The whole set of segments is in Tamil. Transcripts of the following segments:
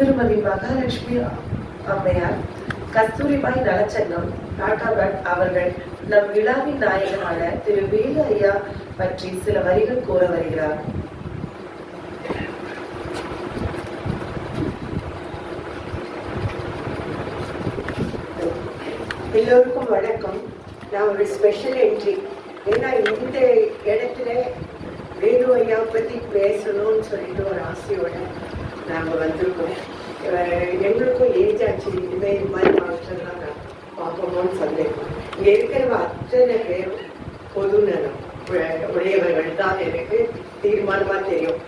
திருமதி மகாலட்சுமி அம்மையார் கஸ்தூரிபாய் நலச்சங்கம் டாடாபட் அவர்கள் நம் விழாவின் நாயகனான திரு வேலு ஐயா பற்றி சில வரிகள் கூற வருகிறார். எல்லோருக்கும் வணக்கம். நான் ஒரு ஸ்பெஷல் என்ட்ரி ஏன்னா இந்த இடத்துல வேலு ஐயா பற்றி பேசணும்னு சொல்லிட்டு ஒரு ஆசையோட நாங்கள் வந்திருக்கோம். எங்களுக்கும் ஏஜ் ஆச்சு. இனிமேல் இது மாதிரி மாற்றம்லாம் நான் பார்க்கணும்னு சந்தேகம். இங்கே இருக்கிறவங்க அத்தனை பேர் பொது நலம். உடையவர்கள் தான் எனக்கு தீர்மானமாக தெரியும்.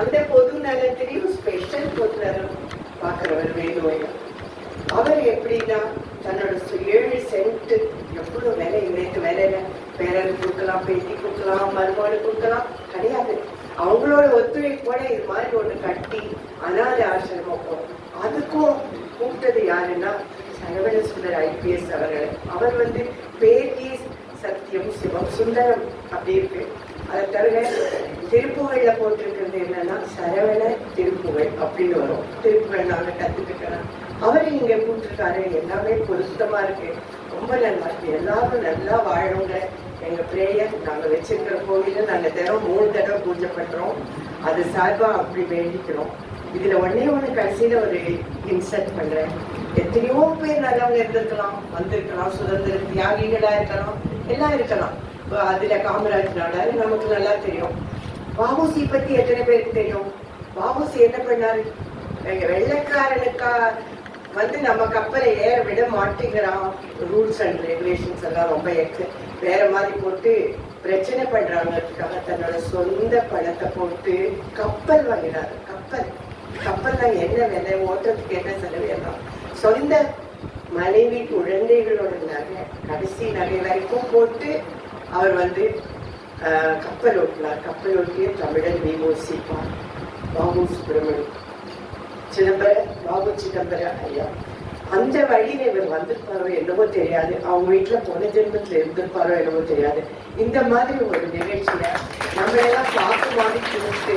அந்த பொது நலத்திலையும் ஸ்பெஷல் பொது நலம் பார்க்குறவர் வேணும் அவர் எப்படின்னா தன்னோட ஏழு சென்ட் எவ்வளவு வேலை? இன்னைக்கு வேலையில பேரன் கொடுக்கலாம் பேட்டி கொடுக்கலாம் மருமகனு கொடுக்கலாம். கிடையாது. அவங்களோட ஒத்துழைப்போட இது மாதிரி ஒண்ணு கட்டி அனாதை ஆசிரமம் போகும் அதுக்கும் கூப்பிட்டது யாருன்னா சரவண சுந்தர் ஐபிஎஸ் அவர்கள். அவர் வந்து பேட்டி சத்தியம் சிவம் சுந்தரம் அப்படி இருக்கு. அதை தவிர திருப்புகழ்ல போட்டிருக்கிறது என்னன்னா சரவண திருப்புகழ் அப்படின்னு வரும். திருப்புகழ் நாங்க கத்துக்கிட்டோம். அவரை இங்க கூப்பிட்டுருக்காரு. எல்லாமே பொருத்தமா இருக்கு. ரொம்ப நல்லா இருக்கு. எல்லாரும் நல்லா வாழணுங்க எங்க பிரேயர் நாங்க வச்சிருக்கிற கோவில நாங்க தினம் மூணு தடவை பூஜை பண்றோம். அது சார்பா அப்படி வேண்டிக்கிறோம். இதுல உடனே ஒண்ணு கடைசியில ஒரு இன்சர்ட் பண்றேன். எத்தனையோ பேர் நல்லவங்க இருந்திருக்கலாம் வந்திருக்கலாம் சுதந்திர தியாகிகளா இருக்கலாம் எல்லாம் இருக்கலாம். அதுல காமராஜ் நாடாரு நமக்கு நல்லா தெரியும். வாபூசி பத்தி எத்தனை பேருக்கு தெரியும்? வாபூசி என்ன பண்ணாரு? எங்க வெள்ளைக்காரனுக்கா வந்து நம்ம கப்பலை ஏற விட மாட்டேங்கிறான் ரூல்ஸ் அண்ட் ரெகுலேஷன்ஸ் எல்லாம் ரொம்ப எக்கு வேற மாதிரி போட்டு பிரச்சனை பண்றாங்கிறதுக்காக தன்னோட சொந்த பணத்தை போட்டு கப்பல் வாங்கினாரு. கப்பல். கப்பல்தான் என்ன விலை ஓட்டுறதுக்கு என்ன செலவு எல்லாம். சொந்த மனைவி குழந்தைகளோட நகை கடைசி நகை வரைக்கும் போட்டு அவர் வந்து கப்பல் ஓட்டினார். கப்பல் ஓட்டிய தமிழன் விஓசி பாபு சுப்பிரமணியம். சிதம்பரம் பாபு சிதம்பரம் ஐயா. அந்த வழியில் இவர் வந்திருப்பாரோ என்னவோ தெரியாது. அவங்க வீட்டில் போன ஜென்மத்தில் இருந்திருப்பாரோ என்னவோ தெரியாது. இந்த மாதிரி ஒரு நிகழ்ச்சியை நம்ம எல்லாம் பார்க்க மாதிரி கொடுத்து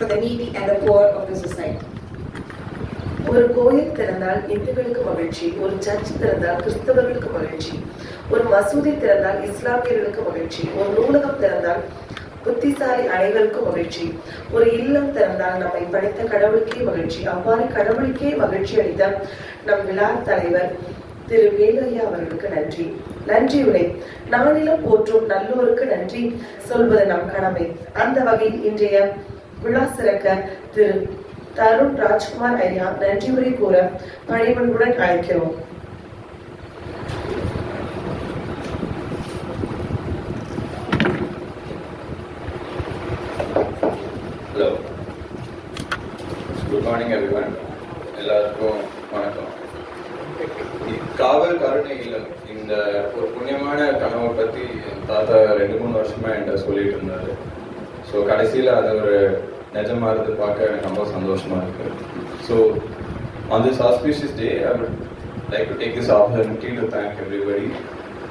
for the needy and the poor of the society. ஒரு கோயில் திறந்தால் இந்துக்களுக்கு மகிழ்ச்சி ஒரு சர்ச் திறந்தால் கிறிஸ்தவர்களுக்கு மகிழ்ச்சி ஒரு மசூதி திறந்தால் இஸ்லாமியர்களுக்கு மகிழ்ச்சி ஒரு நூலகம் திறந்தால் புத்திசாலி அனைவருக்கும் மகிழ்ச்சி ஒரு இல்லம் திறந்தால் நம்மை படைத்த கடவுளுக்கே மகிழ்ச்சி அவ்வாறு கடவுளுக்கே மகிழ்ச்சி அளித்த நம் விழா தலைவர் திரு வேலையா அவர்களுக்கு நன்றி. நன்றி உரை. நாளிலும் போற்றும் நல்லோருக்கு நன்றி சொல்வது நம் கடமை. அந்த வகையில் இன்றைய விழா சிறக்க திரு தருண் ராஜ்குமார் ஐயா நன்றி உரை கூற பணிவன்புடன் அழைக்கிறோம். ஹலோ குட் மார்னிங் எவ்ரிவன் எல்லாருக்கும் வணக்கம். காவல் கருணை இல்லம் இந்த ஒரு புண்ணியமான கனவை பற்றி என் தாத்தா ரெண்டு மூணு வருஷமா என்கிட்ட சொல்லிட்டு இருந்தாரு. ஸோ கடைசியில் அது ஒரு நிஜமாறது பார்க்க எனக்கு ரொம்ப சந்தோஷமா இருக்கு so on this auspicious day, I would like to take this opportunity to thank everybody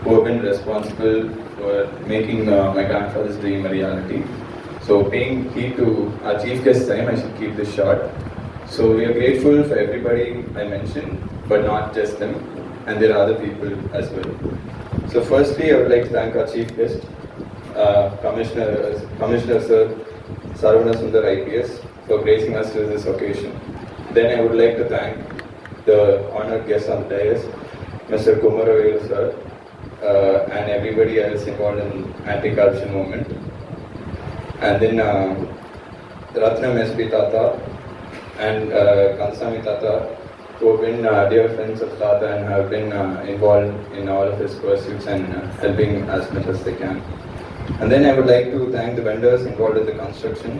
who have been responsible for making uh, my grandfather's dream a reality. So, paying heed to our chief guest time, I should keep this short. So, we are grateful for everybody I mentioned, but not just them, and there are other people as well. So, firstly, I would like to thank our chief guest, uh, Commissioner, Commissioner Sir Sarvana Sundar IPS, for gracing us with this occasion. Then I would like to thank the honored guests on the dais, Mr. Kumaravel sir, uh, and everybody else involved in anti-corruption movement. And then uh, Ratnam SP Tata and uh, Kansami Tata, who have been uh, dear friends of Tata and have been uh, involved in all of his pursuits and uh, helping as much as they can. And then I would like to thank the vendors involved in the construction,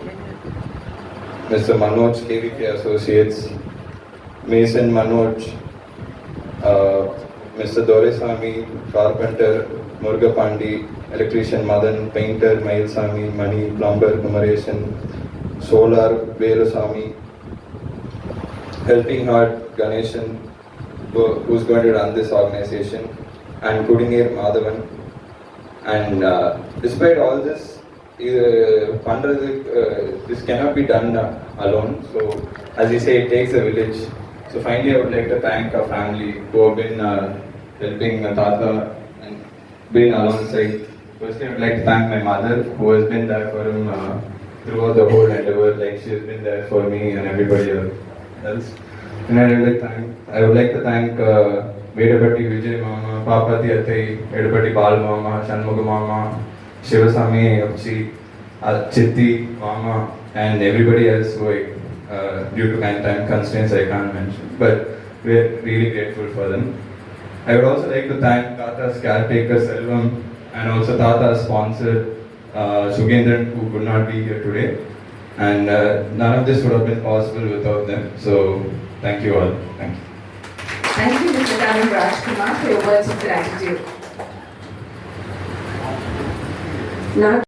Mr. Manoj KVK Associates, Mason Manoj, uh, Mr. Doreswamy, carpenter, Murga Pandi, electrician Madan, painter Mailsamy, Mani, plumber Kumaresan, solar Velusamy, helping heart Ganeshan, who's going to run this organization, and Kudinir Madhavan And uh, despite all this, இது பண்றது uh, this cannot be done uh, alone. So as you say, it takes a village. So finally, I would like to thank our family who have been uh, helping my Tata and been alongside. Firstly, I would like to thank my mother who has been there for him uh, throughout the whole endeavor. Like she has been there for me and everybody else. And I would like to thank, I would like to thank uh, Vijay Mama, Papati Athai, Vedapatti Bal Mama, Shanmuga Mama, Shivasami Apchi, uh, Chitti Mama, and everybody else who, uh, due to time constraints, I can't mention. But we're really grateful for them. I would also like to thank Tata's caretaker Selvam and also Tata's sponsor uh, who could not be here today. And uh, none of this would have been possible without them. So thank you all. Thank you. Thank you, Mr. Karan Rajkumar, for your words of gratitude. Now